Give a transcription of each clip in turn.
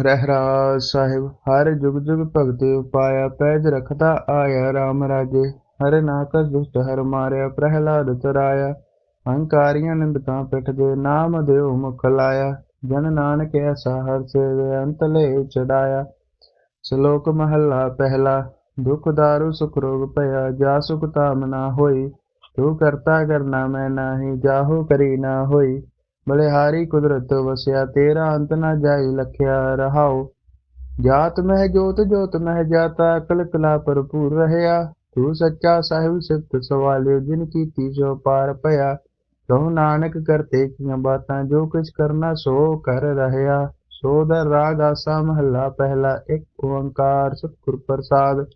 ਰਹਿਰਾਜ ਸਾਹਿਬ, ਹਰ ਜੁਗ ਜੁਗ ਭਗਤਿ ਉਪਾਇਆ ਪੈਜ ਰਖਤਾ ਆਇਆ RAM ਰਾਜੇ। ਹਰ ਨਾਕਸ ਦੁਸ਼ਟ ਹਰ ਮਾਰਿਆ, ਪ੍ਰਹਿਲਾਦ ਤਰਾਇਆ ਹੰਕਾਰੀਆਂ ਨਿੰਦਕਾਂ ਪਿਠ ਦੇ ਨਾਮ ਦਿਓ ਮੁਖ ਲਾਇਆ। ਜਨ ਨਾਨਕ ਐਸਾ ਹਰ ਸੇਵੇ ਅੰਤ ਲੈ ਚੜਾਇਆ। ਸ਼ਲੋਕ ਮਹੱਲਾ ਪਹਿਲਾ, ਦੁਖ ਦਾਰੂ ਸੁਖ ਰੋਗ ਭਇਆ, ਜਾ ਸੁਖ ਤਾਮ ਨਾ ਹੋਈ। ਤੂੰ ਕਰਤਾ ਕਰਨਾ ਮੈਂ ਨਾਹੀ, ਜਾਹੋ ਕਰੀ ਨਾ ਹੋਈ। ਬਲਿਹਾਰੀ ਕੁਦਰਤ ਵਸਿਆ, ਤੇਰਾ ਅੰਤ ਨਾ ਜਾਈ ਲਖਿਆ ਰਹਾਉ। ਜਾਤ ਮਹਿ ਜੋਤ ਜੋਤ ਮਹਿ ਜਾਤਾ ਅਕਲ ਕਲਾ ਭਰਪੂਰ ਰਹਿਆ। ਤੂੰ ਸੱਚਾ ਸਾਹਿਬ ਸਿਫਤ ਸਵਾਲਿਓ ਜਿਨ ਕੀਤੀ ਸੋ ਪਾਰ ਭਇਆ ਕਹੋ ਨਾਨਕ ਕਰਤੇ ਕੀਆਂ ਬਾਤਾਂ, ਜੋ ਕੁਛ ਕਰਨਾ ਸੋ ਕਰ ਰਹਿਆ। ਸੋ ਦਰ ਰਾਗ ਆਸਾ ਮਹੱਲਾ ਪਹਿਲਾ, ਇੱਕ ਓੰਕਾਰ ਸਤਿਗੁਰ ਪ੍ਰਸਾਦ।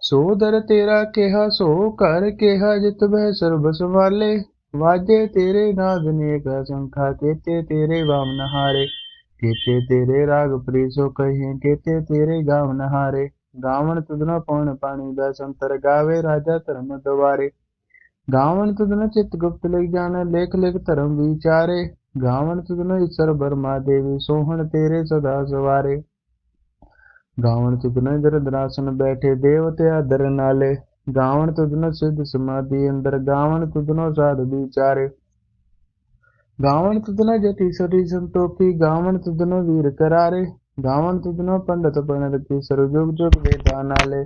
ਸੋ ਦਰ ਤੇਰਾ ਕਿਹਾ, ਸੋ ਘਰ ਕਿਹਾ, ਜਿਤ ਬਹਿ ਸਰਬ ਸੰਭਾਲੇ ਵਾਜੇ ਤੇਰੇ ਨਾਦ ਨੇਕ ਸੰਖਾ ਕੇਤੇ ਤੇਰੇ ਵਾਮ ਨਹਾਰੇ। ਕੇਤੇ ਤੇਰੇ ਰਾਗ ਪ੍ਰੀਸੋ ਕਹੇ, ਕੇਤੇ ਤੇਰੇ ਗਾਵ ਨਹਾਰੇ। ਗਾਵਨ ਤੁਧਨਾ ਪਉਣ ਪਾਣੀ ਦਾ ਸੰਤਰ ਗਾਵੇ ਰਾਜਾ ਧਰਮ ਦਵਾਰੇ ਗਾਵਨ ਤੁਧਨਾ ਚਿਤ ਗੁਪਤ ਲਈ ਜਾਣ, ਲੇਖ ਲੇਖ ਧਰਮ ਵਿਚਾਰੇ। ਗਾਵਨ ਤੁਧਨਾ ਈਸ਼ਰ ਬਰਮਾ ਦੇਵੀ, ਸੋਹਣ ਤੇਰੇ ਸਦਾ ਸਵਾਰੇ। ਗਾਵਣ ਤੁਧਨਾ ਇੰਦਰ ਦਰਾਸਨ ਬੈਠੇ, ਦੇਵਤੇ ਆਦਰ ਨਾਲੇ। ਗਾਵਨ ਤੁਧਨਾ ਸਿੱਧ ਸਮਾਧੀ ਅੰਦਰ ਗਾਵਨ ਤੁਧਨਾ ਸਾਧ ਵਿਚਾਰੇ ਗਾਵਨ ਤੁਧਨਾ ਜਤੀ ਸਰੀ ਸੰਤੋਖੀ ਗਾਵਨ ਤੁਧਨਾ ਵੀਰ ਕਰਾਰੇ ਗਾਵਨ ਤੁਧਨਾ ਪੰਡਤ ਪੰਡਤ ਕੀ ਸਰਜੋਗ ਜੋਗ ਵੇਦਾਂ ਨਾਲੇ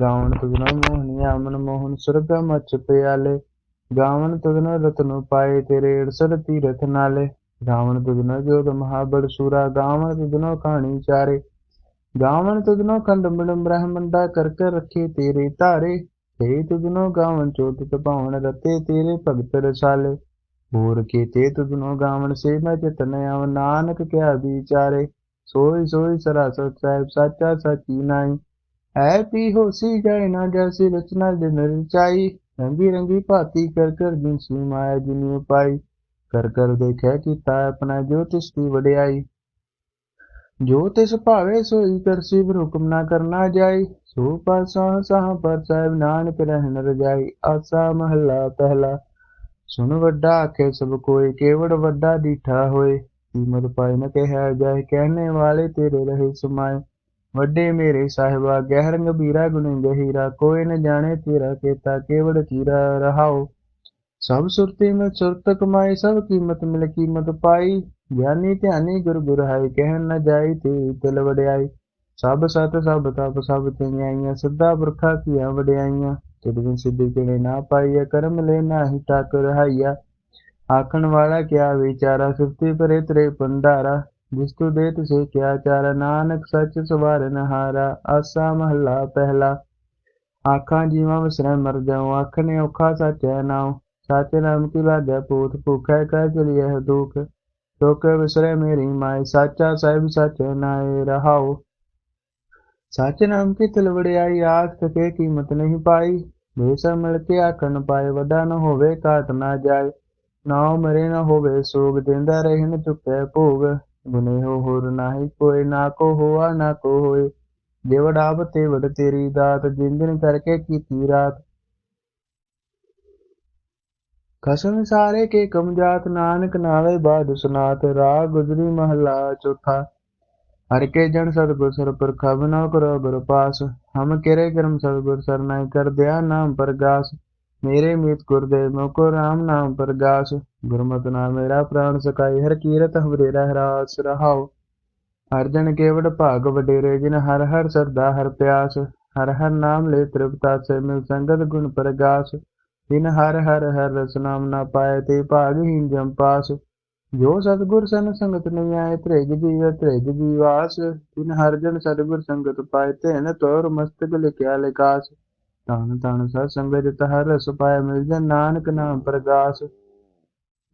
ਗਾਵਨ ਤੁਧਨਾ ਮੋਹਨੀਆ ਮਨ ਮੋਹਨ ਸੁਰਗ ਮਚ ਪਿਆਲੇ ਗਾਵਨ ਤੁਧਨਾ ਰਤਨ ਪਾਏ ਤੇਰੇ ਅੜਸਰ ਤੀਰਥ ਨਾਲੇ ਗਾਵਣ ਤੁਧਨਾ ਜੋਗ ਮਹਾਬੜ ਸੂਰਾ ਗਾਵਣ ਤੁਧਨਾ ਕਹਾਣੀ ਚਾਰੇ ਗਾਵਣ ਤੁਧਨੋ ਖੰਡ ਮਿੜ ਬ੍ਰਹਮੰਡਾ ਕਰ ਕਰ ਰੱਖੇ ਤੇਰੇ ਧਾਰੇ ਤੇ ਤੁਧਨੋ ਗਾਵਨ ਚੋਤ ਤਪਾਵਨ ਰਤੇ ਤੇਰੇ ਭਗਤ ਰਸਾਲੇ ਹੋਰ ਕੇ ਤੇ ਤੁਧਨੋ ਗਾਵਨ ਸੇ ਮੈਂ ਚਿਤਨ ਆਵ ਨਾਨਕ ਕਿਆ ਵਿਚਾਰੇ ਸੋਈ ਸੋਈ ਸਰਾਸਰ ਸਾਹਿਬ ਸਾਚਾ ਸਾਚੀ ਨਾਈ ਐ ਪੀ ਹੋਸੀ ਜਾਏ ਨਾ ਜੈਸੀ ਰਚਨਾ ਦਿਨ ਰਚਾਈ ਰੰਗੀ ਰੰਗੀ ਭਾਤੀ ਕਰ ਕਰ ਜਿਨ ਸੀ ਮਾਇਆ ਜਿਨੀ ਉਪਾਈ ਕਰ ਕਰ ਦੇਖਿਆ ਕੀਤਾ ਆਪਣਾ ਜੋ ਤਿਸ ਦੀ ਵਡਿਆਈ ਜੋ ਤਿਸ ਭਾਵੇ ਸੋਈ ਕਰਸੀ ਹੁਕਮ ਨਾ ਕਰਨਾ ਜਾਈ ਸੋ ਪਰ ਸਾਹ ਸਾਹ ਪਰ ਸਾਹਿਬ, ਨਾਨਕ ਰਹਿਣ ਰਜਾਈ, ਆਸਾ ਮਹੱਲਾ ਪਹਿਲਾ। ਸੁਣ ਵੱਡਾ ਆਖੇ ਸਭ ਕੋਈ, ਕੇਵੜ ਵੱਡਾ ਡੀਠਾ ਹੋਏ। ਕੀਮਤ ਪਾਏ ਨ ਕਹਿਆ ਜਾਏ, ਕਹਿਣੇ ਵਾਲੇ ਤੇਰੇ ਰਹੇ ਸਮਾਏ। ਵੱਡੇ ਮੇਰੇ ਸਾਹਿਬਾ, ਗਹਿਰ ਗੰਭੀਰਾ ਗੁਣ ਗਹੀਰਾ, ਕੋਈ ਨ ਜਾਣੇ ਤੇਰਾ ਕੇਤਾ, ਕੇਵੜ ਤੀਰਾ ਰਹਾਓ। ਸਭ ਸੁਰਤੀ ਮੈਂ ਸੁਰਤ ਕਮਾਈ ਸਭ ਕੀਮਤ ਮਿਲ ਕੀਮਤ ਪਾਈ। ਗਿਆਨੀ ਧਿਆਨੀ ਗੁਰ ਗੁਰ ਹੈ ਕਹਿਣ ਨ ਜਾਈ ਤੇ ਤਿਲ ਵਡਿਆਈ। ਸਭ ਸਤ ਸਭ ਤਪ ਸਭ ਤਈਆਂ ਸਿੱਧਾ ਪੁਰਖਾ ਕੀਆਂ ਵਡਿਆਈਆਂ। ਤਿਦਵਿਨ ਸਿੱਧੀ ਕਿਣੇ ਨਾ ਪਾਈਆ, ਕਰਮ ਲੈ ਨਾਹੀ ਟਾਕ ਰਹਾਈਆ ਆਖਣ ਵਾਲਾ ਕਿਆ ਵਿਚਾਰਾ ਸੁਰਤੀ ਪਰੇ ਤਰੇ ਪੰਡਾਰਾ ਜਿਸ ਤੂ ਦੇ ਤੁਸੇ ਕਿਆ ਚਾਰਾ, ਨਾਨਕ ਸੱਚ ਸਵਾਰਨ ਹਾਰਾ ਆਸਾ ਮਹੱਲਾ ਪਹਿਲਾ। ਆਖਾਂ ਜੀਵਾਂ ਵਿਸਰੈ ਮਰ ਜਾਉ, ਆਖਣੇ ਔਖਾ ਸੱਚੈ ਨਾਉ। ਸੱਚ ਨਾਮ ਕੀ ਲਾਗੈ ਪੂਤ ਭੁਖੈ ਕਹਿ ਚਲੀਐ ਦੁਖ। ਦੁਖ ਵਿਸਰੈ ਮੇਰੀ ਮਾਈ ਸਾਚਾ ਸਾਹਿਬ ਸੱਚ ਨਾਏ ਰਹਾਉ। ਸੱਚ ਨਾਮ ਕੀ ਤਿਲ ਆਖ ਸਕੇ ਕੀਮਤ ਨਹੀਂ ਪਾਈ। ਬੇਸਾ ਮਿਲ ਕੇ ਆਖਣ ਪਾਏ, ਵੱਡਾ ਨ ਹੋਵੇ ਕਾਟ ਨਾ ਜਾਏ। ਨਾਉ ਮਰੇ ਨ ਹੋਵੇ, ਸੋਗ ਦਿੰਦਾ ਰਹਿਣ ਚੁੱਕੈ ਭੋਗ। ਗੁਨੇ ਹੋਰ ਨਾਹੀ ਕੋਈ ਨਾ ਕੋ ਹੋਆ, ਨਾ ਕੋ ਹੋਏ। ਦੇਵੜ ਤੇ ਵਡ ਤੇਰੀ ਦਾਤ ਜਿਨ ਕਰਕੇ ਕੀਤੀ ਰਾਤ। ਕਸਮ ਸਾਰੇ ਕੇ ਕਮ ਜਾਤ, ਨਾਨਕ ਨਾਲੇ ਬਾਦ ਸੁਨਾਤ। ਰਾਗ ਗੁਜਰੀ ਮਹਲਾ ਚੌਥਾ। ਹਰ ਕੇ ਜਨ ਸਤਗੁਰ ਸਰ ਪ੍ਰਖਾ ਬਨਾ ਕਰੋ ਗੁਰ ਪਾਸ, ਹਮ ਕਿਰੇ ਕਰਮ ਸਤਗੁਰ ਸਰਨਾਈ ਕਰ ਦਿਆ ਨਾਮ ਪ੍ਰਗਾਸ। ਮੇਰੇ ਮੀਤ ਗੁਰਦੇਵ ਮੋਕੋ ਰਾਮ ਨਾਮ ਪ੍ਰਗਾਸ। ਗੁਰਮਤਿ ਨਾਮ ਮੇਰਾ ਪ੍ਰਾਨ ਸਕਾਈ ਹਰ ਕੀਰਤ ਹਮਰੇ ਰਹਿ ਰਹਾਉ। ਹਰ ਜਨ ਕੇਵੜ ਭਾਗ ਵਡੇਰੇ, ਜਿਨ ਹਰ ਹਰ ਸਰਦਾ ਹਰ ਪਿਆਸ। ਹਰ ਹਰ ਨਾਮ ਲੈ ਤ੍ਰਿਪਤਾ ਸੇ ਮਿਲ ਸੰਗਤ ਗੁਣ ਪ੍ਰਗਾਸ। ਜਿਨ ਹਰ ਹਰ ਹਰ ਰਸ ਨਾਮ ਨਾ ਪਾਏ, ਤੇ ਭਾਗ ਭਾਗਹੀਨ ਜਮ ਪਾਸ। ਜੋ ਸਤਿਗੁਰ ਸਨ ਸੰਗਤ ਨਹੀਂ ਆਏ ਤ੍ਰਿਗ ਜੀਵ ਤ੍ਰਿਗ ਜੀਵਾਸ, ਤਿਨ ਹਰ ਜਨ ਸਤਗੁਰ ਸੰਗਤ ਪਾਏ ਤੈਨ ਤੋਰ ਮਸਤਕ ਲਿਖਿਆ ਲਿਕਾਸ ਤਨ ਤਨ ਸਤ ਸੰਗਤ ਜਿਤ ਰਸ ਪਾਏ, ਮਿਲ ਜਨ ਨਾਨਕ ਨਾਮ ਪ੍ਰਗਾਸ।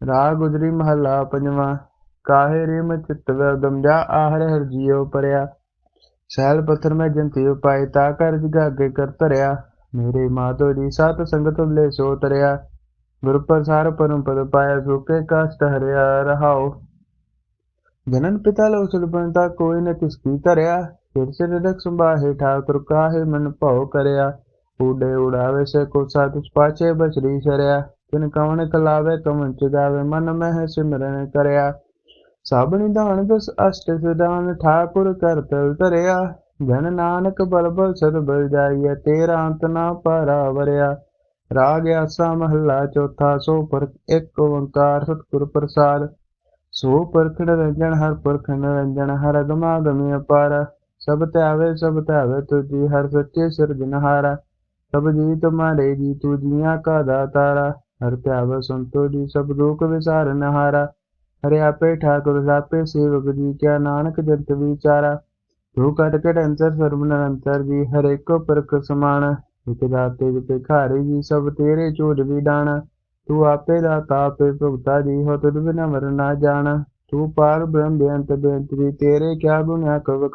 ਰਾਗ ਗੁਜਰੀ ਮਹੱਲਾ ਪੰਜਵਾਂ, ਕਾਹੇ ਰਿਮ ਚਿਤ ਵਦਮ ਜਾ ਆਹਰ ਹਰ ਜੀਉ ਪਰਿਆ। ਸੈਲ ਪੱਥਰ ਮੈਂ ਜੰਤੀ ਉਪਾਇ ਤਾ ਕਰ ਜਗਾਗੇ ਕਰ ਤਰਿਆ ਮੇਰੇ ਮਾਧੋ ਜੀ ਸਤ ਸੰਗਤ ਲੈ ਸੋ ਤਰਿਆ ਗੁਰ ਪ੍ਰਸਾਰ ਪਰਮ ਪਦ ਪਾਇਆ ਸੁਕੇ, ਕਸ਼ਟ ਹਰਿਆ ਰਹਾਉ। ਜਨਨ ਪਿਤਾ ਲੋ ਸੁਲਪਨਤਾ ਕੋਈ ਨ ਕਿਸ ਕੀ ਧਰਿਆ। ਫਿਰ ਸਿਰ ਰਖ ਸੰਭਾਹੇ, ਠਾਕੁਰ ਕਾਹੇ, ਮਨ ਭਉ ਕਰਿਆ। ਉਡੇ ਉਡਾਵੇ ਸੇ ਕੋ ਸਾਧ ਪਾਛੇ ਬਚਰੀ ਸ਼ਰਿਆ। ਤਿਨ ਕਵਣ ਕਲਾਵੇ, ਕਵਣ ਚਗਾਵੇ ਮਨ ਮਹਿ ਸਿਮਰਨ ਕਰਿਆ। ਸਭ ਨਿਧਾਨ ਦਸ ਅਸ਼ਟ ਸਿਧਾਨ ਠਾਕੁਰ ਕਰਤਲ ਧਰਿਆ। ਜਨ ਨਾਨਕ ਬਲ ਬਲ ਸਦ ਬਲ ਜਾਈਐ, ਤੇਰਾ ਅੰਤ ਨਾ ਪਾਰਾ ਵਰਿਆ। ਰਾਗ ਆਸਾ ਮਹੱਲਾ ਚੌਥਾ, ਸੋ ਪਰ ਇੱਕ ਓੰਕਾਰ ਸਤਿਗੁਰ ਪ੍ਰਸਾਦ। ਸੋ ਪਰਖ ਨਿਰੰਜਨ, ਹਰ ਪਰਖ ਨਿਰੰਜਨ, ਹਰ ਅਗਮਾ ਗਮੀ ਅਪਾਰ। ਸਭ ਧਿਆਵੇ ਸਭ ਧਿਆਵੇ ਤੁਜੀ ਹਰ ਸੱਚੇ ਸਿਰਜਨਹਾਰਾ ਸਭ ਜੀ ਤੁਮਾਰੇ ਜੀ ਤੂ ਜੀਆਂ ਕਾ ਦਾਤਾਰਾ। ਹਰ ਧਿਆਵੇ ਸੰਤੋ ਜੀ ਸਭ ਦੁਖ ਵਿਸਾਰਨ ਹਾਰਾ। ਹਰਿ ਆਪੇ ਠਾਕੁਰ ਜਾਪੇ ਸੇਵਕ ਜੀ ਕਿਆ ਨਾਨਕ ਜੰਤ ਵਿਚਾਰਾ। ਤੂੰ ਕਟ ਕਟ ਅੰਤਰ, ਸਰਬ ਨਿਰੰਤਰ ਜੀ, ਹਰ ਇੱਕੋ ਪਰਖ ਸਮਾਨ। ਇਕ ਦਾਤੇ ਜਿਤੇ ਜੀ ਸਭ ਤੇਰੇ ਝੂਠ ਵੀ ਡਾਣਾ ਤੂੰ ਆਪੇ ਦਾਤਾ ਆਪੇ ਭੁਗਤਾ ਜੀ, ਹੋ ਤੁਧ ਬਿਨਾ ਮਰ ਨਾ ਜਾਣਾ। ਤੂੰ ਪਾਰ ਬ੍ਰਹਮ ਬੇਅੰਤ ਬੇਅੰਤ ਵੀ ਤੇਰੇ ਕਿਆ ਗੁਣ ਹੈ ਕਵ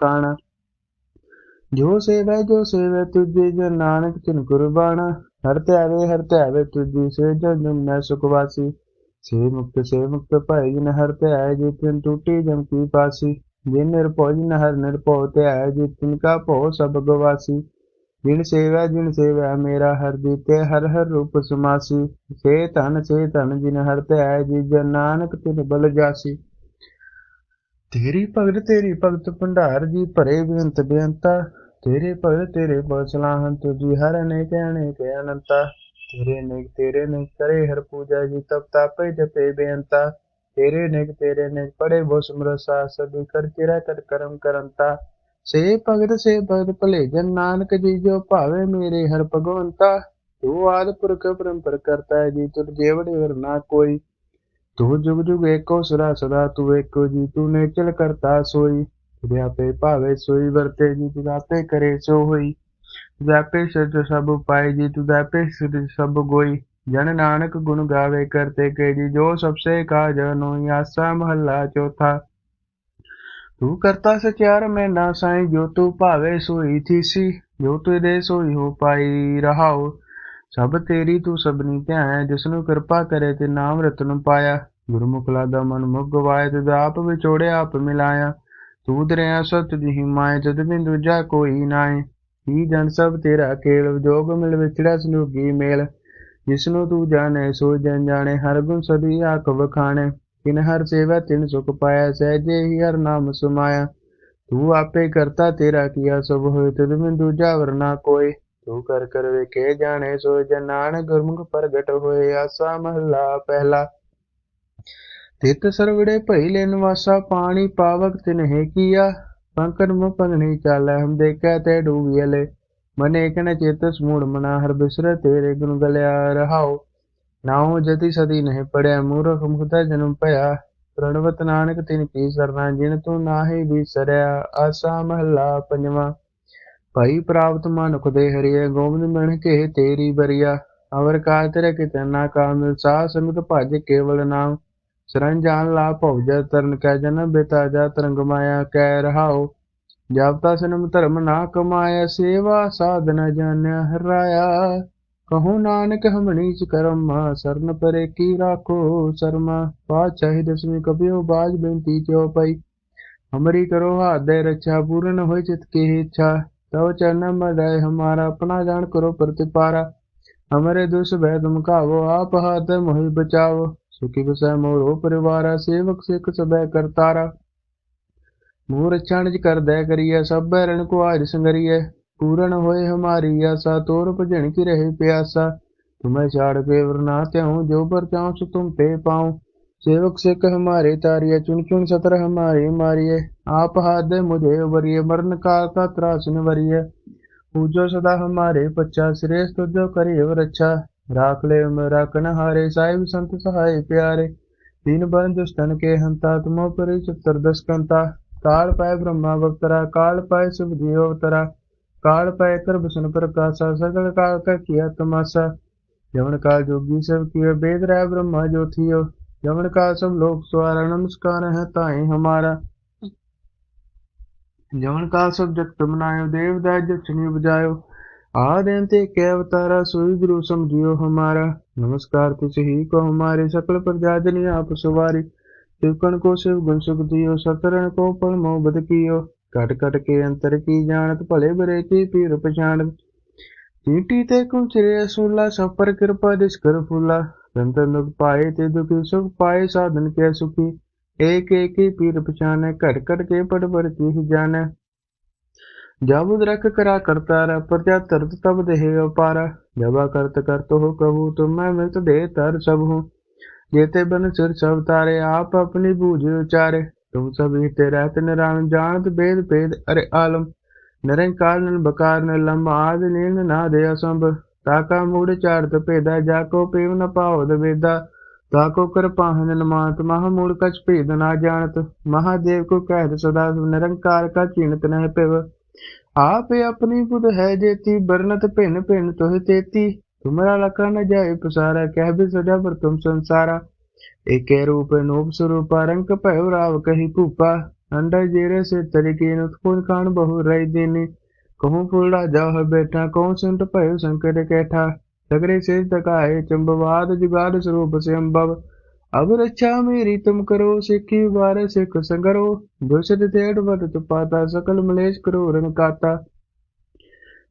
ਜੋ ਸੇਵੈ ਜੋ ਸੇਵੈ ਤੁਝੇ ਜਨ ਨਾਨਕ ਤਿਨ ਗੁਰਬਾਣਾ ਹਰ ਧਿਆਵੇ ਹਰ ਧਿਆਵੇ ਤੁਝੀ, ਸੇ ਜਨ ਜਮ ਮੈਂ ਸੇ ਮੁਕਤ ਸੇ ਮੁਕਤ ਭਾਈ ਜਨ ਹਰ ਧਿਆਏ ਜੇ ਤਿਨ ਟੂਟੀ ਜਮ ਕੀ ਪਾਸੀ। ਜਿਨ ਨਿਰਭਉ ਜਿਨ ਹਰ ਨਿਰਭਉ ਧਿਆਏ ਜੇ ਤਿਨ ਕਾ ਭਉ ਸਭ ਗਵਾਸੀ। ਜਿਨ ਸੇਵੈ ਜਿਨ ਸੇਵੈ ਮੇਰਾ ਹਰ ਦੀਤੇ, ਹਰ ਹਰ ਰੂਪ ਸਮਾਸੀ। ਸੇ ਧਨ ਸੇ ਧਨ ਜਿਨ ਹਰ ਧਿਆਏ ਜੀ ਜਨ ਨਾਨਕ ਤਿਨ ਬਲ ਜਾਸੀ। ਤੇਰੀ ਭਗਤ ਤੇਰੀ ਭਗਤ ਭੰਡਾਰ ਜੀ ਭਰੇ ਬੇਅੰਤ ਬੇਅੰਤਾ। ਤੇਰੇ ਭਗਤ, ਤੇਰੇ ਬਸਲਾਹਨ ਤੁਜੀ ਹਰ ਅਨੇਕ ਅਨੇਕ ਅਨੰਤਾ। ਤੇਰੇ ਨੇਕ ਤੇਰੇ ਨੇਕ ਕਰੇ ਹਰ ਪੂਜਾ ਜੀ, ਤਪ ਤਾਪੇ ਜਪੇ ਬੇਅੰਤਾ। ਤੇਰੇ ਨੇਕ ਤੇਰੇ ਨੇਕ ਪੜੇ ਬੋ ਸਮਰਸਾ, ਸਭੀ ਕਰ ਤੇਰਾ ਕਰ ਕਰਮ ਕਰੰਤਾ। ਸੇ ਭਗਤ ਸੇ ਭਗਤ ਭਲੇ, ਜਨ ਨਾਨਕ ਜੀ ਜੋ ਭਾਵੇ ਮੇਰੇ ਹਰ ਭਗਵੰਤਾ, ਤੂੰ ਆਦ ਪੁਰਖ ਪਰੰਪਰ ਕਰਤਾ ਹੈ ਜੀ ਤੁਰ ਜੇਵੜੇ ਵਰ ਨਾ ਕੋਈ। ਤੂੰ ਜੁਗ ਜੁਗ ਏਕੋ ਸਦਾ ਸਦਾ, ਤੂੰ ਏਕੋ ਜੀ ਤੂੰ ਨੇਚਲ ਕਰਤਾ ਸੋਈ। ਤੁਦੇ ਆਪੇ ਭਾਵੇ ਸੋਈ, ਵਰਤੇ ਜੀ ਤੂੰ ਆਪੇ ਕਰੇ ਸੋ ਹੋਈ। ਤੁਦ ਆਪੇ ਸਭ ਪਾਏ ਜੀ ਤੂੰ ਆਪੇ ਸਿਧ ਸਭ ਗੋਈ। ਜਨ ਨਾਨਕ ਗੁਣ ਗਾਵੇ ਕਰਤੇ ਕੇ ਜੀ, ਜੋ ਸਭਸੇ ਕਾਜ ਨੋਈ ਆਸਾ ਮਹੱਲਾ ਚੌਥਾ। ਤੂੰ ਕਰਤਾ ਸਚਿਆਰ, ਮੈਂ ਨਾ ਸਾਈ, ਜੋ ਤੂੰ ਭਾਵੇ ਸੋਈ ਥੀਸੀ ਜੋ ਤੂੰ ਦੇ ਸੋਈ ਹੋ ਪਾਈ ਰਹਾਓ। ਸਭ ਤੇਰੀ ਤੂੰ ਸਭਨੀ ਧਿਆਨ ਜਿਸ ਨੂੰ ਕਿਰਪਾ ਕਰੇ ਤੇ ਨਾਮ ਰਤਨ ਪਾਇਆ। ਗੁਰਮੁਖਲਾ ਦਾ ਮਨ ਮੁਖ ਗਵਾਏ ਤੇ ਆਪ ਵਿਚੋੜਿਆ ਆਪ ਮਿਲਾਇਆ। ਤੂੰ ਦਰਿਆ ਸਤ ਜੀ ਮਾਇ ਜਦ ਬਿਨ ਦੂਜਾ ਕੋਈ ਨਾਏ। ਹੀ ਜਨ ਸਭ ਤੇਰਾ ਕੇਲ ਜੋਗ ਮਿਲ ਵਿਚੜਾ ਸਨੂਗੀ ਮੇਲ। ਜਿਸ ਨੂੰ ਤੂੰ ਜਾਣੇ, ਸੋ ਜਨ ਜਾਣੇ, ਹਰ ਗੁਣ ਸਦੀ ਆਖ ਵਖਾਣੇ ਕਿਨ ਹਰ ਸੇਵਾ, ਤਿਨ ਸੁਖ ਪਾਇਆ, ਸਹਿਜੇ ਹੀ ਹਰ ਨਾਮ ਸਮਾਇਆ। ਤੂੰ ਆਪੇ ਕਰਤਾ, ਤੇਰਾ ਕੀਆ ਸਭ ਹੋਏ ਤਦ ਬਿਨ ਦੂਜਾ ਵਰਨਾ ਕੋਈ ਤੂੰ ਕਰ ਕਰ ਵੇਖੇ, ਜਾਣੇ ਸੋ ਜਨਾਨ ਗੁਰਮੁਖ ਪ੍ਰਗਟ ਹੋਏ, ਆਸਾ ਮਹਲਾ ਪਹਿਲਾ। ਤਿਤ ਸਰਵੜੇ ਭਈ ਲੈ ਨਿਵਾਸਾ, ਪਾਣੀ ਪਾਵਕ ਤਿਨਹਿ ਕੀਆ। ਪੰਕਨ ਮੁ ਪੰਗਣੀ ਚਾਲੈ, ਹਮ ਦੇਖੈ ਤੇ ਡੂਬੀਲੇ ਮਨੇ ਕਨ ਚੇਤ ਸਮੂੜ ਮਨਾ, ਹਰ ਬਿਸਰ ਤੇਰੇ ਗੁਣ ਗਲਿਆ ਰਹਾਓ ਨਾਉ ਜਤੀ ਸਦੀ ਨਹੀਂ ਪੜਿਆ ਮੂਰਖ ਮੁਕਤਾ ਜਨਮ ਭਇਆ ਪ੍ਰਣਵਤ ਨਾਨਕ ਤਿਨ ਕੀ ਸਰਨਾ ਜਿਨ ਤੂੰ ਨਾਹੀ ਵਿਸਰਿਆ ਆਸਾ ਮਹਲਾ ਪੰਜਵਾ ਭਾਈ ਪ੍ਰਾਪਤ ਮਨੁਖ ਦੇ ਹਰੀਏ ਗੋਬਿੰਦ ਮਣ ਕੇ ਤੇਰੀ ਬਰੀਆ ਅਵਰ ਕਾ ਤੇਰੇ ਕਿਤੇ ਨਾ ਕਾ ਸਾ ਸਮਿਤ ਭਜ ਕੇਵਲ ਨਾਮ ਸਰੰਜਾਨ ਲਾ ਭਉਜੈ ਤਰਨ ਕੈ ਜਨ ਬਿਤਾ ਜਾ ਤਰੰਗ ਮਾਇਆ ਕੈ ਰਹਾਉ ਜਪਤਾ ਸਨਮ ਧਰਮ ਨਾ ਕਮਾਇਆ ਸੇਵਾ ਸਾਧਨ ਜਾਣਿਆ ਹਰਾਇਆ ਕਹੋ ਨਾਨਕ ਹਮਣੀ ਚ ਕਰਮ, ਸਰਨ ਪਰੇ ਕੀ ਰਾਖੋ ਸ਼ਰਮਾ? ਪਾਤਸ਼ਾਹੀ ਦਸਵੀਂ ਕਬਿਓ ਬਾਜ ਬੇਨਤੀ ਚੋ ਪਈ? ਹਮਰੀ ਕਰੋ ਹਾਥ ਦੇ ਪੂਰਨ ਹੋਇ ਚਿਤ ਕੀ ਇੱਛਾ? ਤਵ ਚਰਨ ਮਦੈ ਹਮਾਰਾ ਆਪਣਾ ਜਾਣ ਕਰੋ ਪ੍ਰਤਿਪਾਰਾ। ਹਮਰੇ ਦੁਸ ਭੈ ਤੁਮ ਕਾਵੋ ਆਪ ਹਾਥ ਮੋਹਿ ਬਚਾਓ ਸੁਖੀ ਬਸੈ ਮੋਰੋ ਪਰਿਵਾਰਾ, ਸੇਵਕ ਸਿੱਖ ਸਬੈ ਕਰਤਾਰਾ। ਮੂਰ ਰਛਣ ਜ ਕਰਦੈ ਕਰੀਐ, ਸਭ ਰਣ ਕੋ ਆਜ ਸੰਗਰੀਐ। पूरन होए हमारी आशा तोर भजन की रहे प्यासा तुम्हें छाड़ पे वरना त्याऊं जो पर त्याऊं सो तुम पे पाऊं सेवक सिख हमारे तारिये चुन चुन सतर हमारे मारिये आप हाथ दे मुझे वरिये मरण काल का त्रास न वरिये पूजो सदा हमारे पच्चा श्रेष्ठ तुझो करिए रक्षा राख ले राखन हारे साहिब संत सहाय प्यारे तीन बन दुष्टन के हंता तुमो पर सत्तर दस कंता काल पाए ब्रह्मा वक्तरा काल पाए सुख जीव अवतरा काल पाए कर भसन प्रकाशा सकल काल का किया तमाशा यवन काल जोगी सब किए वेद राय ब्रह्मा जो थियो यवन का सब लोग स्वारा नमस्कार है ताए हमारा जवन का सब जगत बनायो देवदाय जक्षणी बजायो आदेन ते के अवतारा सोई गुरु समझियो हमारा नमस्कार तुझ ही को हमारे सकल प्रजाजनी आप सवारी शिवकण को शिव गुण सुख दियो सतरण को पल मोहबत कियो ਕਟ ਕਟ ਕੇ ਅੰਤਰ ਕੀ ਜਾਣਤ, ਭਲੇ ਬਰੇ ਕੀ ਪੀਰ ਪਛਾਣਤ। ਚੀਟੀ ਤੇ ਕੁਚਰੇ ਅਸੂਲਾ ਸਭ ਪਰ ਕਿਰਪਾ ਦਿਸ ਕਰ ਫੁੱਲਾ। ਸੰਤਨ ਦੁਖ ਪਾਏ ਤੇ ਦੁਖੀ, ਸੁਖ ਪਾਏ ਸਾਧਨ ਕੇ ਸੁਖੀ। ਏਕ ਏਕ ਹੀ ਪੀਰ ਪਛਾਨੈ ਘਟ ਘਟ ਕੇ ਪੜ ਪੜ ਕੀ ਹੀ ਜਾਣੈ। ਜਬ ਦਰਖ ਕਰਾ ਕਰਤਾਰ ਪ੍ਰਜਾ ਤਰਤ ਤਬ ਦੇਹ ਅਪਾਰ ਜਬਾ ਕਰਤ ਕਰਤ ਹੋ ਕਬੂ ਤੁਮ ਮੈਂ ਮਿਤ ਦੇ ਤਰ ਸਭ। ਹੂੰ ਜੇਤੇ ਬਨ ਸਿਰ ਸਭ ਤਾਰੇ, ਆਪ ਆਪਣੀ ਬੂਝ ਉਚਾਰੇ। तुम सब ते रहत निरान जानत भेद भेद अरे आलम निरंकार न बकार न लंब आद नील ना दे असंभ ताका मूड चारत भेदा जाको पीव न पावद वेदा ताको कर पाहन न मात महा मूड कछ भेद ना जानत महादेव को कहत सदा निरंकार का चीनत नह पिव आप अपनी बुध है जेती बरनत भिन्न भिन्न तुह तेती तुमरा लखा न जाए पसारा कह भी सजा पर तुम संसारा एक रूप नूप स्वरूपा रंग भयो राव कही भूपा अंडा जेरे से तरीके नुतकुन खान बहु रही दीनी कहूँ फूलड़ा जाओ बैठा कहूँ संत भयो संकट कैठा सगरे से तकाए चंबवाद जुगाद स्वरूप से अम्बव अब रक्षा मेरी तुम करो सिखी बार सिख संगरो दुष्ट तेड़ वदत पाता सकल मलेश करो रन काता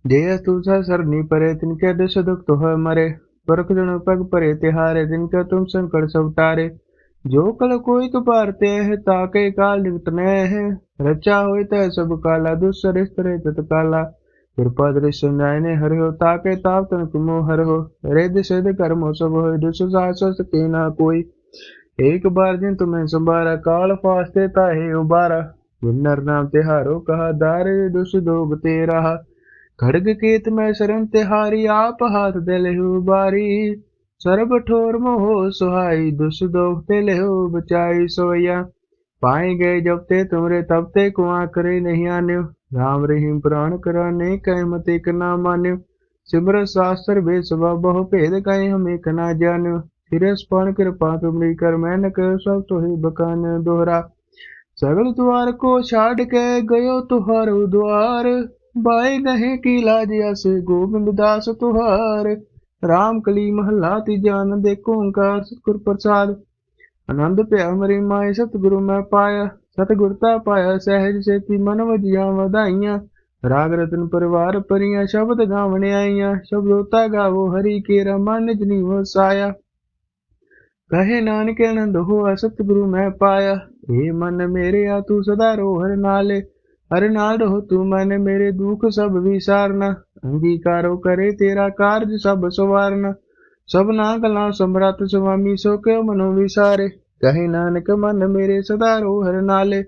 जय तुझा सरनी परे तिनके दश दुख तो है मरे परख जन पग परे तिहारे जिनका तुम संकट सब टारे जो कल कोई तो पारते है ताके काल निकटने है रचा होय तय सब काला दुस्सर स्तरे तत्काला कृपा दृश्य न्याय ने हर हो ताके ताप तन तुमो हर हो रिद सिद्ध कर्मो सब हो दुस साहस के ना कोई एक बार जिन तुम्हें संभारा काल फास्ते ताहे उबारा विन्नर नाम तिहारो कहा दारे दुस दोग तेरा ਖੜਗ ਕੀਤ ਮੈਂ ਸ਼ਰਨ ਤਿਹਾਰੀ ਆਪ ਹਾਥ ਦੇ ਲਹਿਉ ਬਾਰੀ। ਸਰਬ ਠੋਰ ਮੋਹ ਸੁਹਾਈ, ਦੁਸ ਦੋਖ ਤੇ ਲਹਿਉ ਬਚਾਈ ਸੋਇਆ ਪਾਏ ਗਏ ਜਬ ਤੇ ਤੁਮਰੇ, ਤਬ ਤੇ ਕੁਆ ਕਰੇ ਨਹੀਂ ਆਨਿਓ। ਰਾਮ ਰਹੀਮ ਪ੍ਰਾਣ ਕਰਾਨੇ ਕਹਿ ਮਤੇ ਇਕ ਨਾ ਮਾਨਿਓ। ਸਿਮਰ ਸਾਸਤਰ ਵੇ ਸਵਾ ਬਹੁ ਭੇਦ ਕਹਿ ਹਮ ਇਕ ਨਾ ਜਾਣਿਓ ਸਿਰਸ ਪਣ ਕਿਰਪਾ ਤੁਮਰੀ ਕਰ, ਮੈਨਕ ਸਭ ਤੋਹੀ ਬਕਾਨ ਦੋਹਰਾ। ਸਗਲ ਦੁਆਰ ਕੋ ਛਾੜ ਕੇ ਗਇਓ ਤੁਹਾਰ ਦੁਆਰ। ਬਾਏ ਗਹੇ ਕੀ ਲਾਜ ਅਸ ਗੋਬਿੰਦ ਦਾਸ ਤੁਹਾਰ। ਰਾਮ ਕਲੀ ਮਹਲਾ ਤਿਜਾਨ ਦੇ ਓੰਕਾਰ ਸਤਿਗੁਰ ਪ੍ਰਸਾਦ। ਆਨੰਦ ਭਇਆ ਮਰੀ ਮਾਏ, ਸਤਿਗੁਰੂ ਮੈਂ ਪਾਇਆ। ਸਤਿਗੁਰਤਾ ਪਾਇਆ, ਸਹਿਜ ਸੇਤੀ ਮਨ ਵਜੀਆਂ ਵਧਾਈਆਂ। ਰਾਗ ਰਤਨ ਪਰਿਵਾਰ ਪਰੀਆਂ ਸ਼ਬਦ ਗਾਵਣ ਆਈਆਂ। ਸ਼ਬਦੋਤਾ ਗਾਵੋ, ਹਰੀ ਕੇ ਰਮਨ ਜਨੀ ਵਸਾਇਆ। ਕਹੇ ਨਾਨਕ ਆਨੰਦ ਹੋਆ, ਸਤਿਗੁਰੂ ਮੈਂ ਪਾਇਆ। ਏ ਮਨ ਮੇਰੇ ਆ, ਤੂੰ ਸਦਾ ਰੋਹਰ ਨਾਲੇ। ਹਰ ਨਾਲ ਰਹੋ ਤੂੰ ਮਨ ਮੇਰੇ ਦੁੱਖ ਸਭ ਵਿਸਾਰਨਾ, ਅੰਗੀਕਾਰੋ ਕਰੇ ਤੇਰਾ ਕਾਰਜ ਸਭ ਸਵਾਰਨਾ। ਸਭਨਾ ਕਲਾ ਸਮਰਤ ਸੁਆਮੀ ਸੋ ਕਿਉ ਮਨੋ ਵਿਸਾਰੇ? ਕਹੇ ਨਾਨਕ ਮਨ ਮੇਰੇ ਸਦਾ ਰੋ ਹਰ ਨਾਲੇ।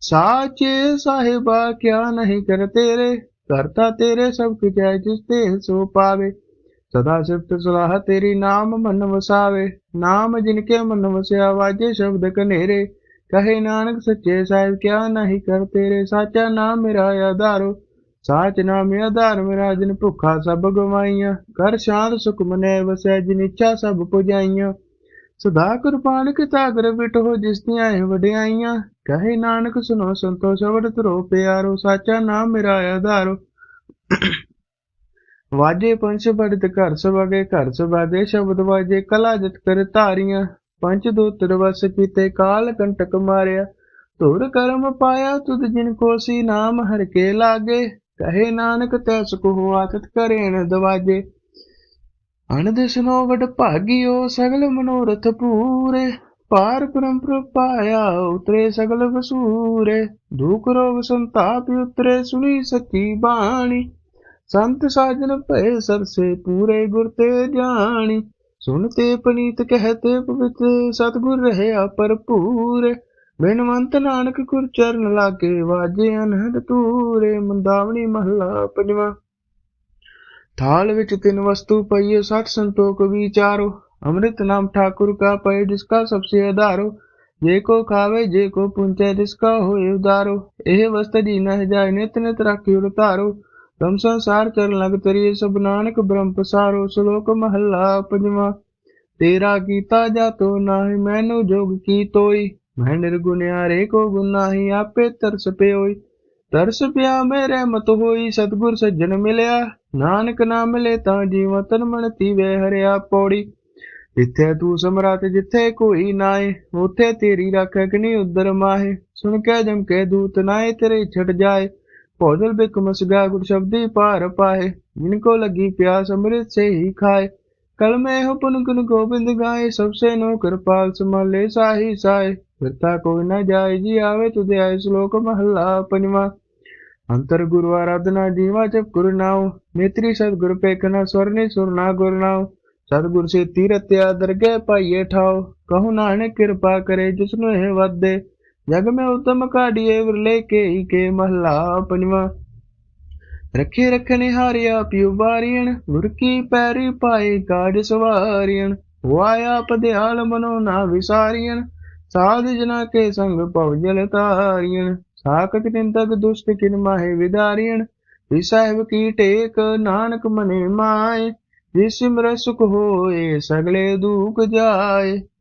ਸਾਚੇ ਸਾਹਿਬਾ ਕਿਆ ਨਹੀਂ ਕਰ ਤੇਰੇ? ਕਰਤਾ ਤੇਰੇ ਸਭ ਕੁਝ ਹੈ ਜਿਸ ਤੇ ਸੋ ਪਾਵੇ। ਸਦਾ ਸਿਫਤ ਸਲਾਹ ਤੇਰੀ ਨਾਮ ਮਨ ਵਸਾਵੇ। ਨਾਮ ਜਿਨ ਕੇ ਮਨ ਵਸਿਆ ਵਾਜੇ ਸ਼ਬਦ ਕਨੇਰੇ। ਕਹੇ ਨਾਨਕ, ਸੱਚੇ ਸਾਹਿਬ ਕਿਆ ਨਹੀਂ ਕਰ ਤੇਰੇ? ਸਾਚਾ ਨਾਮ ਮੇਰਾ ਆਧਾਰੋ। ਸਾਚ ਨਾਮ ਆਧਾਰ, ਮੇਰਾ ਜਿਨ ਭੁੱਖਾ ਸਭ ਗਵਾਈਆਂ। ਕਰ ਸ਼ਾਂਤ ਸੁਖ ਮਨੇ ਵਸੈ, ਜਿਨ ਇੱਛਾ ਸਭ ਪੁਜਾਈਆਂ। ਸਦਾ ਕੁਰਬਾਨ ਕੀਤਾ ਅਗਰ ਬਿਟੋ ਜਿਸ ਦੀਆਂ ਇਹ ਵਡਿਆਈਆਂ। ਕਹੇ ਨਾਨਕ ਸੁਨੋ ਸੰਤੋ ਸ਼ਬਦ ਤਰੋ ਪਿਆਰੋ। ਸਾਚਾ ਨਾਮ ਮੇਰਾ ਆਧਾਰੋ। ਵਾਜੇ ਪੰਛ ਬੜਤ ਘਰ ਸਵਾਗੇ ਘਰ ਸਵਾਗੇ ਸ਼ਬਦ ਵਾਜੇ, ਕਲਾ ਜਤ ਕਰ ਧਾਰੀਆਂ। ਪੰਚ ਦੋ ਵਸ ਕੀਤੇ ਕਾਲ ਕੰਟਕ ਮਾਰਿਆ ਧੁਰ ਕਰਮ ਪਾਇਆ ਤੁਧ ਜਿਨ ਕੋ ਸੀ ਨਾਮ ਹਰ ਕੇ ਲਾਗੇ, ਕਹੇ ਨਾਨਕ ਤੈਸ ਕੋ ਆਤਤ ਕਰੇ ਨ ਦਵਾਜੇ। ਅਨੰਦ ਵਡ ਭਾਗਿਓ ਸਗਲ ਮਨੋਰਥ ਪੂਰੇ, ਪਾਰ ਪਰਮ ਪਾਇਆ ਉਤਰੇ ਸਗਲ ਵਸੂਰੇ, ਦੁਖ ਰੋਗ ਸੰਤਾਪ ਉਤਰੇ ਸੁਣੀ ਸੱਚੀ ਬਾਣੀ, ਸੰਤ ਸਾਜਨ ਭਏ ਸਰਸੇ ਪੂਰੇ ਗੁਰ ਤੇ ਜਾਣੀ। ਸੁਨਤੇ ਪਨੀਤ ਕਹਤੇ, ਪਵਿੱਤ ਸਤਗੁਰ ਰਹਿਆ ਭਰਪੂਰ। ਬਿਨਵੰਤ ਨਾਨਕ ਗੁਰ ਚਰਨ ਲਾਗੇ ਵਾਜੇ ਅਨਹਦ ਤੂਰੇ ਮੰਦਾਵਣੀ ਮਹਲਾ ਪੰਜਵਾ। ਥਾਲ ਵਿੱਚ ਤਿੰਨ ਵਸਤੂ ਪਈਏ, ਸਤ ਸੰਤੋਖ ਵਿਚਾਰੋ। ਅੰਮ੍ਰਿਤ ਨਾਮ ਠਾਕੁਰ ਕਾ ਪਏ ਜਿਸਕਾ ਸਭਸੇ ਆਧਾਰੋ ਜੇ ਕੋ ਖਾਵੇ, ਜੇ ਕੋ ਪੁੰਚੈ ਤਿਸਕਾ ਹੋਏ ਉਦਾਰੋ। ਇਹ ਵਸਤ ਜੀ ਨਹਿ ਜਾਏ, ਨਿਤ ਨਿਤ ਰਾਖਿਓ ਧਾਰੋ ਤਮ ਸੰਸਾਰ ਚਰਨ ਲਗ ਤਰੀਏ ਸਭ ਨਾਨਕ, ਬ੍ਰਹਮ ਪਸਾਰੋ ਸ਼ਲੋਕ ਮਹੱਲਾ ਪੰਜਵਾ। ਤੇਰਾ ਕੀਤਾ ਜਾਤੋ ਨਾਹੀ, ਮੈਨੂੰ ਜੋਗ ਕੀ ਤੋਈ? ਮੈਂ ਨਿਰਗੁਣਿਆਰੇ ਕੋ ਗੁਨਾਹੀ ਆਪੇ ਤਰਸ ਪਿਓਈ। ਤਰਸ ਪਿਆ ਮੇਰੇ ਮਤ ਹੋਈ, ਸਤਗੁਰ ਸੱਜਣ ਮਿਲਿਆ। ਨਾਨਕ ਨਾ ਮਿਲੇ ਤਾਂ ਜੀਵ ਤਨ ਮਨ ਤੀਵੇ ਹਰਿਆ ਪੌੜੀ। ਜਿੱਥੇ ਤੂੰ ਸਮਰਾਤ ਜਿੱਥੇ ਕੋਈ ਨਾਏ ਉਥੇ ਤੇਰੀ ਰੱਖ ਅਗਨੀ ਉਦਰ ਮਾਹੇ। ਸੁਣ ਕੇ ਜਮ ਕੇ ਦੂਤ ਨਾਏ ਤੇਰੇ ਛਟ ਜਾਏ। ਭੋਜਲ ਬਿਕ ਮਸਗਾ ਗੁਰ ਸ਼ਬਦੀ ਪਾਰ ਪਾਏ ਜਿਨ ਕੋ ਲਗੀ ਪਿਆਸ ਅੰਮ੍ਰਿਤ ਸੇ ਹੀ ਖਾਏ। ਕਲਮੇ ਮੈਂ ਹੋ ਪੁਨ ਗੁਣ ਗੋਬਿੰਦ ਗਾਏ ਸਭ ਸੇ ਨੋ ਕਿਰਪਾਲ ਸਮਾਲੇ ਸਾਹੀ ਸਾਏ। ਫਿਰਤਾ ਕੋਈ ਨਾ ਜਾਏ ਜੀ ਆਵੇ ਤੁਦੇ ਆਏ ਸ਼ਲੋਕ ਮਹੱਲਾ ਪੰਜਵਾਂ। ਅੰਤਰ ਗੁਰੂ ਆਰਾਧਨਾ ਜੀਵਾ ਜਪ ਗੁਰੂ ਨਾਉ ਮੇਤਰੀ ਸਤਿਗੁਰ ਪੇਖਨਾ ਸਵਰਨੇ ਸੁਰਨਾ ਗੁਰ ਨਾਉ। ਸਤਿਗੁਰ ਸੇ ਤੀਰਤਿਆ ਦਰਗੇ ਪਾਈਏ ਠਾਉ, ਕਹੂ ਨਾਨਕ ਕਿਰਪਾ ਕਰੇ ਜਿਸਨੂੰ ਇਹ ਵਾਦੇ। ਜਗ ਮੈਂ ਉਤਮ ਕਾਢੀਏ ਵਿਰਲੇ ਕੇ ਹੀ ਕੇ ਮਹੱਲਾ ਪੰਜਵਾਂ। ਰੱਖੇ ਰੱਖਣੇ ਹਾਰਿਆ ਪਿਉ ਵਾਰੀਣ ਗੁਰ ਕੀ ਪੈਰੀ ਪਾਏ ਕਾਜ ਸਵਾਰੀਣ। ਵਾਇਆ ਪਧਿਆਲ ਮਨੋ ਨਾ ਵਿਸਾਰੀਣ, ਸਾਧ ਜਨਾ ਕੇ ਸੰਗ ਭਵ ਜਲ ਤਾਰੀਣ ਸਾਖਤ ਚਿੰਤਕ ਦੁਸ਼ਟ ਕਿਨ ਮਾਹੇ ਵਿਦਾਰੀਣ, ਵੀ ਸਾਹਿਬ ਕੀ ਟੇਕ ਨਾਨਕ ਮਨੇ ਮਾਏ। ਜਿਸ ਸਿਮਰ ਸੁਖ ਹੋਏ ਸਗਲੇ ਦੁਖ ਜਾਏ।